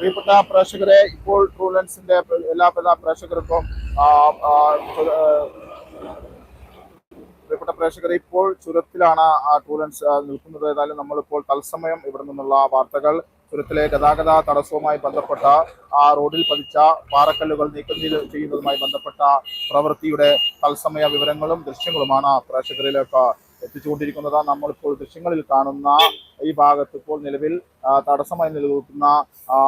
പ്രിയപ്പെട്ട പ്രേക്ഷകരെ ഇപ്പോൾ ട്രൂലൻസിന്റെ എല്ലാ പല പ്രേക്ഷകർക്കും പ്രിയപ്പെട്ട പ്രേക്ഷകരെ ഇപ്പോൾ ചുരത്തിലാണ് ട്രൂലൻസ് നിൽക്കുന്നത്. ഏതായാലും നമ്മളിപ്പോൾ തത്സമയം ഇവിടെ നിന്നുള്ള വാർത്തകൾ ചുരത്തിലെ ഗതാഗത തടസ്സവുമായി ബന്ധപ്പെട്ട ആ റോഡിൽ പതിച്ച പാറക്കല്ലുകൾ നീക്കം ചെയ്യുന്നതുമായി ബന്ധപ്പെട്ട പ്രവൃത്തിയുടെ തത്സമയ വിവരങ്ങളും ദൃശ്യങ്ങളുമാണ് പ്രേക്ഷകരിലേക്ക് എത്തിച്ചുകൊണ്ടിരിക്കുന്നത്. നമ്മളിപ്പോൾ ദൃശ്യങ്ങളിൽ കാണുന്ന ഈ ഭാഗത്ത് ഇപ്പോൾ നിലവിൽ തടസ്സമായി നിലനിൽക്കുന്ന ആ,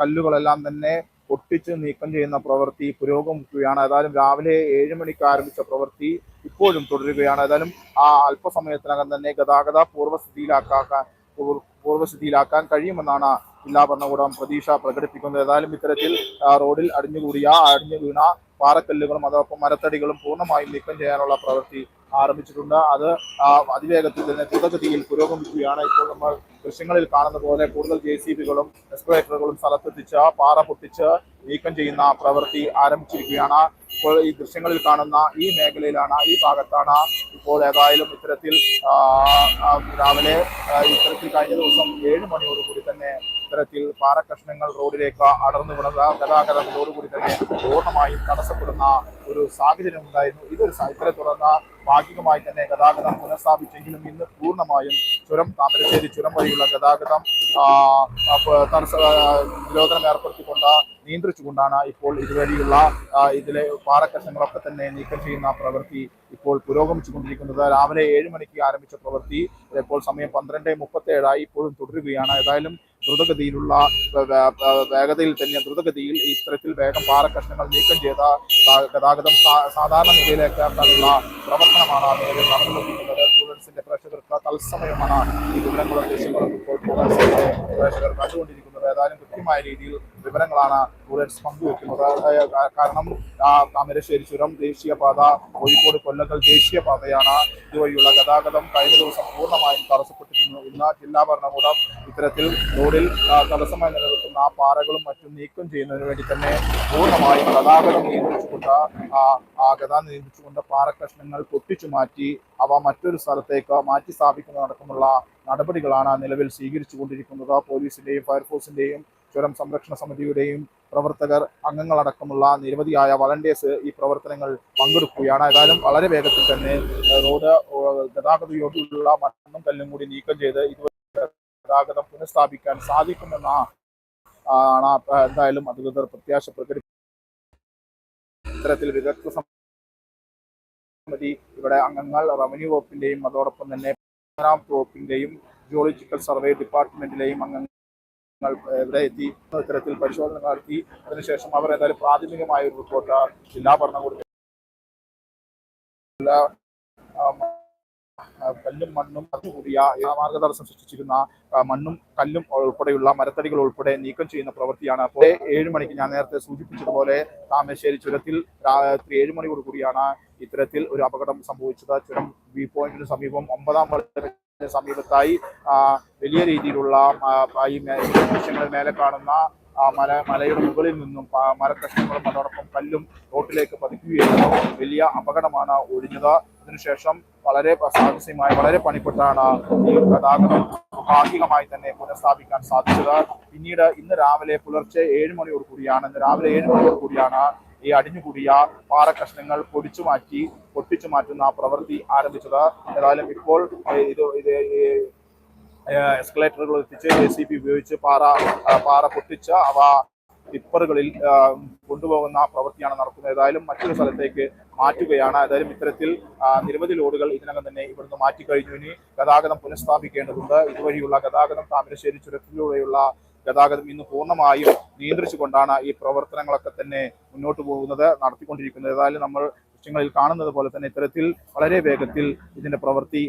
കല്ലുകളെല്ലാം തന്നെ പൊട്ടിച്ച് നീക്കം ചെയ്യുന്ന പ്രവൃത്തി പുരോഗമിക്കുകയാണ്. ഏതായാലും രാവിലെ ഏഴ് മണിക്ക് ആരംഭിച്ച പ്രവൃത്തി ഇപ്പോഴും തുടരുകയാണ്. ഏതായാലും ആ അല്പസമയത്തിനകം തന്നെ ഗതാഗത പൂർവസ്ഥിതിയിലാക്കാൻ പൂർ- പൂർവസ്ഥിതിയിലാക്കാൻ കഴിയുമെന്നാണ് ജില്ലാ ഭരണകൂടം പ്രതീക്ഷ പ്രകടിപ്പിക്കുന്നത്. ഏതായാലും ഇത്തരത്തിൽ റോഡിൽ അടിഞ്ഞുകൂടിയ അടിഞ്ഞു വീണ പാറക്കല്ലുകളും അതോടൊപ്പം മരത്തടികളും പൂർണമായും നീക്കം ചെയ്യാനുള്ള പ്രവൃത്തി ആരംഭിച്ചിട്ടുണ്ട്. അത് അതിവേഗത്തിൽ തന്നെ ദ്രുതഗതിയിൽ പുരോഗമിക്കുകയാണ്. ഇപ്പോൾ നമ്മൾ ദൃശ്യങ്ങളിൽ കാണുന്ന പോലെ കൂടുതൽ ജെ സി ബികളും എക്സ്കവേറ്ററുകളും സ്ഥലത്തെത്തിച്ച് പാറ പൊട്ടിച്ച് നീക്കം ചെയ്യുന്ന പ്രവൃത്തി ആരംഭിച്ചിരിക്കുകയാണ്. ഇപ്പോൾ ഈ ദൃശ്യങ്ങളിൽ കാണുന്ന ഈ മേഖലയിലാണ് ഈ ഭാഗത്താണ് ഇപ്പോൾ ഏതായാലും ഇത്തരത്തിൽ രാവിലെ ഇത്തരത്തിൽ കഴിഞ്ഞ ദിവസം ഏഴ് മണിയോടുകൂടി തന്നെ ഇത്തരത്തിൽ പാറക്കഷ്ണങ്ങൾ റോഡിലേക്ക് അടർന്നു വിടുന്ന ഗതാഗതത്തോടുകൂടി തന്നെ പൂർണമായും തടസ്സപ്പെടുന്ന ഒരു സാഹചര്യം ഉണ്ടായിരുന്നു. ഇതൊരു സാഹചര്യത്തെ തുടർന്ന് ഭാഗികമായി തന്നെ ഗതാഗതം പുനഃസ്ഥാപിച്ചെങ്കിലും ഇന്ന് പൂർണമായും ചുരം താമരശ്ശേരി ചുരം വഴിയുള്ള ഗതാഗതം നിരോധനം ഏർപ്പെടുത്തിക്കൊണ്ട് നിയന്ത്രിച്ചുകൊണ്ടാണ് ഇപ്പോൾ ഇതുവഴിയുള്ള ഇതിലെ പാറക്കഷങ്ങളൊക്കെ തന്നെ നീക്കം ചെയ്യുന്ന പ്രവൃത്തി ഇപ്പോൾ പുരോഗമിച്ചുകൊണ്ടിരിക്കുന്നത്. രാവിലെ ഏഴ് മണിക്ക് ആരംഭിച്ച പ്രവൃത്തി ഇപ്പോൾ സമയം പന്ത്രണ്ട് മുപ്പത്തി ഏഴായി ഇപ്പോഴും തുടരുകയാണ്. ഏതായാലും ദ്രുതഗതിയിലുള്ള വേഗതയിൽ തന്നെ ദ്രുതഗതിയിൽ ഇത്തരത്തിൽ വേഗം പാറക്കഷ്ണങ്ങൾ നീക്കം ചെയ്ത ഗതാഗതം സാധാരണ നിലയിലേക്ക് ആക്കാനുള്ള പ്രവർത്തനമാണ് പ്രേക്ഷകർക്ക് തത്സമയമാണ് ഈ വിവരങ്ങളും പ്രേക്ഷകർ കണ്ടുകൊണ്ടിരിക്കുന്നത്. ഏതായാലും കൃത്യമായ രീതിയിൽ വിവരങ്ങളാണ് ബുള്ളറ്റ്സ് പങ്കുവെക്കുന്നത്. കാരണം താമരശ്ശേരി ചുരം ദേശീയപാത കോഴിക്കോട് കൊല്ലങ്കൽ ദേശീയപാതയാണ് ഇതുവഴിയുള്ള ഗതാഗതം കഴിഞ്ഞ ദിവസം പൂർണമായും തടസ്സപ്പെട്ടിരുന്നു. ഇന്ന് ജില്ലാ ഭരണകൂടം ഇത്തരത്തിൽ റോഡിൽ തടസ്സമായി നിലനിൽക്കുന്ന ആ പാറകളും മറ്റും നീക്കം ചെയ്യുന്നതിന് വേണ്ടി തന്നെ പൂർണമായും ഗതാഗതം നിയന്ത്രിച്ചുകൊണ്ട് ആ ഗതാഗതം നിയന്ത്രിച്ചുകൊണ്ട് പാറക്കഷ്ണങ്ങൾ പൊട്ടിച്ചു മാറ്റി അവ മറ്റൊരു സ്ഥലത്തേക്ക് മാറ്റി സ്ഥാപിക്കുന്നതടക്കമുള്ള നടപടികളാണ് നിലവിൽ സ്വീകരിച്ചുകൊണ്ടിരിക്കുന്നത്. പോലീസിന്റെയും ഫയർഫോഴ്സിന്റെയും ചുരം സംരക്ഷണ സമിതിയുടെയും പ്രവർത്തകർ അംഗങ്ങളടക്കമുള്ള നിരവധിയായ വളണ്ടിയേഴ്സ് ഈ പ്രവർത്തനങ്ങൾ പങ്കെടുക്കുകയാണ്. ഏതായാലും വളരെ വേഗത്തിൽ തന്നെ റോഡ് ഗതാഗത യോഗ്യതയുള്ള മണ്ണും കല്ലും കൂടി നീക്കം ചെയ്ത് ഗതാഗതം പുനഃസ്ഥാപിക്കാൻ സാധിക്കുമെന്ന ആണ് എന്തായാലും അധികൃതർ പ്രത്യാശ പ്രകടിപ്പിച്ചു വിദഗ്ധ സമിതി ഇവിടെ അംഗങ്ങൾ റവന്യൂ വകുപ്പിന്റെയും അതോടൊപ്പം തന്നെ പൊതുമരാമത്ത് വകുപ്പിന്റെയും ജിയോളജിക്കൽ സർവേ ഡിപ്പാർട്ട്മെന്റിലെയും അംഗങ്ങൾ ഇവിടെ എത്തി ഇത്തരത്തിൽ പരിശോധന നടത്തി. അതിനുശേഷം അവർ എന്തായാലും പ്രാഥമികമായ ഒരു റിപ്പോർട്ട് ജില്ലാ ഭരണകൂടത്തിൽ കല്ലും മണ്ണും അതുകൂടിയ മാർഗതടസ്സം സൃഷ്ടിച്ചിരുന്ന മണ്ണും കല്ലും ഉൾപ്പെടെയുള്ള മരത്തടികൾ ഉൾപ്പെടെ നീക്കം ചെയ്യുന്ന പ്രവൃത്തിയാണ്. അപ്പോൾ ഏഴ് മണിക്ക് ഞാൻ നേരത്തെ സൂചിപ്പിച്ചതുപോലെ താമരശ്ശേരി ചുരത്തിൽ രാത്രി ഏഴ് മണിയോട് കൂടിയാണ് ഇത്തരത്തിൽ ഒരു അപകടം സംഭവിച്ചത്. ചുരം വ്യൂ പോയിന്റിന് സമീപം ഒമ്പതാം വർഷത്തിന് സമീപത്തായി വലിയ രീതിയിലുള്ള ഈ മേ- മേലെ കാണുന്ന മല മലയുടെ മുകളിൽ നിന്നും മരക്കഷ്ണങ്ങളും അതോടൊപ്പം കല്ലും റോട്ടിലേക്ക് പതിക്കുകയായിരുന്നു വലിയ അപകടമാണ് ഒഴിഞ്ഞത്. അതിനുശേഷം വളരെ സാഹസികമായി വളരെ പണിപ്പെട്ടാണ് ഈ ഗതാഗതം ഭാഗികമായി തന്നെ പുനഃസ്ഥാപിക്കാൻ സാധിച്ചത്. പിന്നീട് ഇന്ന് രാവിലെ പുലർച്ചെ ഏഴ് മണിയോട് കൂടിയാണ് ഇന്ന് രാവിലെ ഏഴ് മണിയോട് കൂടിയാണ് ഈ അടിഞ്ഞുകൂടിയ പാറക്കഷ്ണങ്ങൾ പൊടിച്ചു മാറ്റി പൊട്ടിച്ചു മാറ്റുന്ന പ്രവൃത്തി ആരംഭിച്ചത്. ഏതായാലും ഇപ്പോൾ ഇത് ഇത് എസ്കലേറ്ററുകൾ എത്തിച്ച് ജെ സി ഉപയോഗിച്ച് പാറ പാറ പൊട്ടിച്ച് അവ ടിപ്പറുകളിൽ കൊണ്ടുപോകുന്ന പ്രവൃത്തിയാണ് നടക്കുന്നത്. ഏതായാലും മറ്റൊരു സ്ഥലത്തേക്ക് മാറ്റുകയാണ്. ഏതായാലും ഇത്തരത്തിൽ നിരവധി ലോഡുകൾ ഇതിനകം തന്നെ ഇവിടുന്ന് മാറ്റിക്കഴിഞ്ഞു. ഇനി ഗതാഗതം പുനഃസ്ഥാപിക്കേണ്ടതുണ്ട്. ഇതുവഴിയുള്ള ഗതാഗതം താമരശ്ശേരി ചുരത്തിലൂടെയുള്ള ഗതാഗതം ഇന്ന് പൂർണമായും നിയന്ത്രിച്ചുകൊണ്ടാണ് ഈ പ്രവർത്തനങ്ങളൊക്കെ തന്നെ മുന്നോട്ട് പോകുന്നത് നടത്തിക്കൊണ്ടിരിക്കുന്നത്. ഏതായാലും നമ്മൾ ദൃശ്യങ്ങളിൽ കാണുന്നത് പോലെ തന്നെ ഇത്തരത്തിൽ വളരെ വേഗത്തിൽ ഇതിന്റെ പ്രവൃത്തി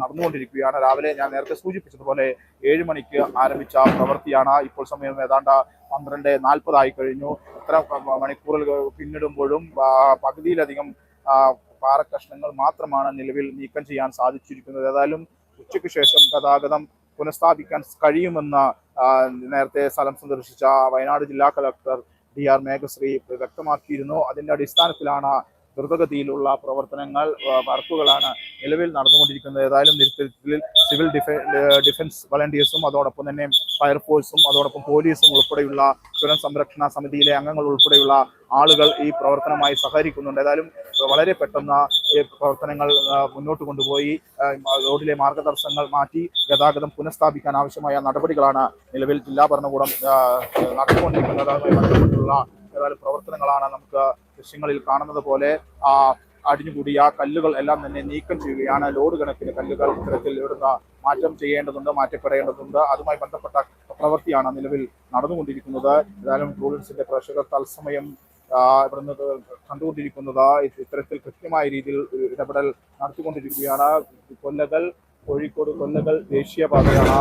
നടന്നുകൊണ്ടിരിക്കുകയാണ്. രാവിലെ ഞാൻ നേരത്തെ സൂചിപ്പിച്ചതുപോലെ ഏഴ് മണിക്ക് ആരംഭിച്ച പ്രവൃത്തിയാണ്. ഇപ്പോൾ സമയം ഏതാണ്ട് പന്ത്രണ്ട് നാൽപ്പതായി കഴിഞ്ഞു. ഇത്ര മണിക്കൂറുകൾ പിന്നിടുമ്പോഴും പകുതിയിലധികം പാറ പാറക്കഷ്ണങ്ങൾ മാത്രമാണ് നിലവിൽ നീക്കം ചെയ്യാൻ സാധിച്ചിരിക്കുന്നത്. ഏതായാലും ഉച്ചയ്ക്ക് ശേഷം ഗതാഗതം പുനഃസ്ഥാപിക്കാൻ കഴിയുമെന്ന് നേരത്തെ സ്ഥലം സന്ദർശിച്ച വയനാട് ജില്ലാ കളക്ടർ ഡി ആർ മേഘശ്രീ വ്യക്തമാക്കിയിരുന്നു. അതിന്റെ അടിസ്ഥാനത്തിലാണ് ദ്രുതഗതിയിലുള്ള പ്രവർത്തനങ്ങൾ വർക്കുകളാണ് നിലവിൽ നടന്നുകൊണ്ടിരിക്കുന്നത്. ഏതായാലും നിരത്തിൽ സിവിൽ ഡിഫൻസ് വളണ്ടിയേഴ്സും അതോടൊപ്പം തന്നെ ഫയർഫോഴ്സും അതോടൊപ്പം പോലീസും ഉൾപ്പെടെയുള്ള ദുരന്ത സംരക്ഷണ സമിതിയിലെ അംഗങ്ങൾ ഉൾപ്പെടെയുള്ള ആളുകൾ ഈ പ്രവർത്തനമായി സഹകരിക്കുന്നുണ്ട്. ഏതായാലും വളരെ പെട്ടെന്ന് ഈ പ്രവർത്തനങ്ങൾ മുന്നോട്ട് കൊണ്ടുപോയി. റോഡിലെ മാർഗദർശനങ്ങൾ മാറ്റി ഗതാഗതം പുനഃസ്ഥാപിക്കാൻ ആവശ്യമായ നടപടികളാണ് നിലവിൽ ജില്ലാ ഭരണകൂടം നടന്നുകൊണ്ടിരിക്കുന്നത്. അതുമായി ബന്ധപ്പെട്ടുള്ള ഏതായാലും പ്രവർത്തനങ്ങളാണ് നമുക്ക് ദൃശ്യങ്ങളിൽ കാണുന്നത് പോലെ ആ അടിഞ്ഞുകൂടിയ കല്ലുകൾ എല്ലാം തന്നെ നീക്കം ചെയ്യുകയാണ്. ലോഡ് കണക്കിന് കല്ലുകൾ ഇത്തരത്തിൽ ഇവിടുന്ന് മാറ്റം ചെയ്യേണ്ടതുണ്ട് മാറ്റപ്പെടേണ്ടതുണ്ട്. അതുമായി ബന്ധപ്പെട്ട പ്രവൃത്തിയാണ് നിലവിൽ നടന്നുകൊണ്ടിരിക്കുന്നത്. ഏതായാലും ടൂറിസ്റ്റിന്റെ പ്രേക്ഷകർ തത്സമയം ഇവിടുന്ന് കണ്ടുകൊണ്ടിരിക്കുന്നത് ഇത് ഇത്തരത്തിൽ കൃത്യമായ രീതിയിൽ ഇടപെടൽ നടത്തിക്കൊണ്ടിരിക്കുകയാണ്. കൊല്ലകൾ കോഴിക്കോട് കൊല്ലകൾ ദേശീയപാതയാണ്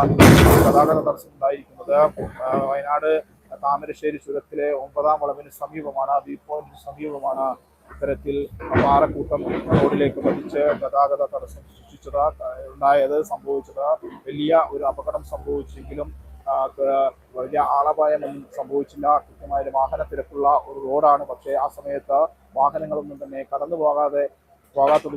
ഗതാഗത തടസ്സം ഉണ്ടായിരിക്കുന്നത്. വയനാട് താമരശ്ശേരി ചുരത്തിലെ ഒമ്പതാം വളവിന് സമീപമാണ് വ്യൂ പോയിന്റിന് സമീപമാണ് ഇത്തരത്തിൽ പാറക്കൂട്ടം റോഡിലേക്ക് പതിച്ച് ഗതാഗത തടസ്സം സൃഷ്ടിച്ചത്. ഉണ്ടായത് സംഭവിച്ചത് വലിയ ഒരു അപകടം സംഭവിച്ചെങ്കിലും വലിയ ആളപായമൊന്നും സംഭവിച്ചില്ല. കൃത്യമായ വാഹന തിരക്കുള്ള ഒരു റോഡാണ്. പക്ഷേ ആ സമയത്ത് വാഹനങ്ങളൊന്നും തന്നെ കടന്നു പോകാതെ പോകാത്തത്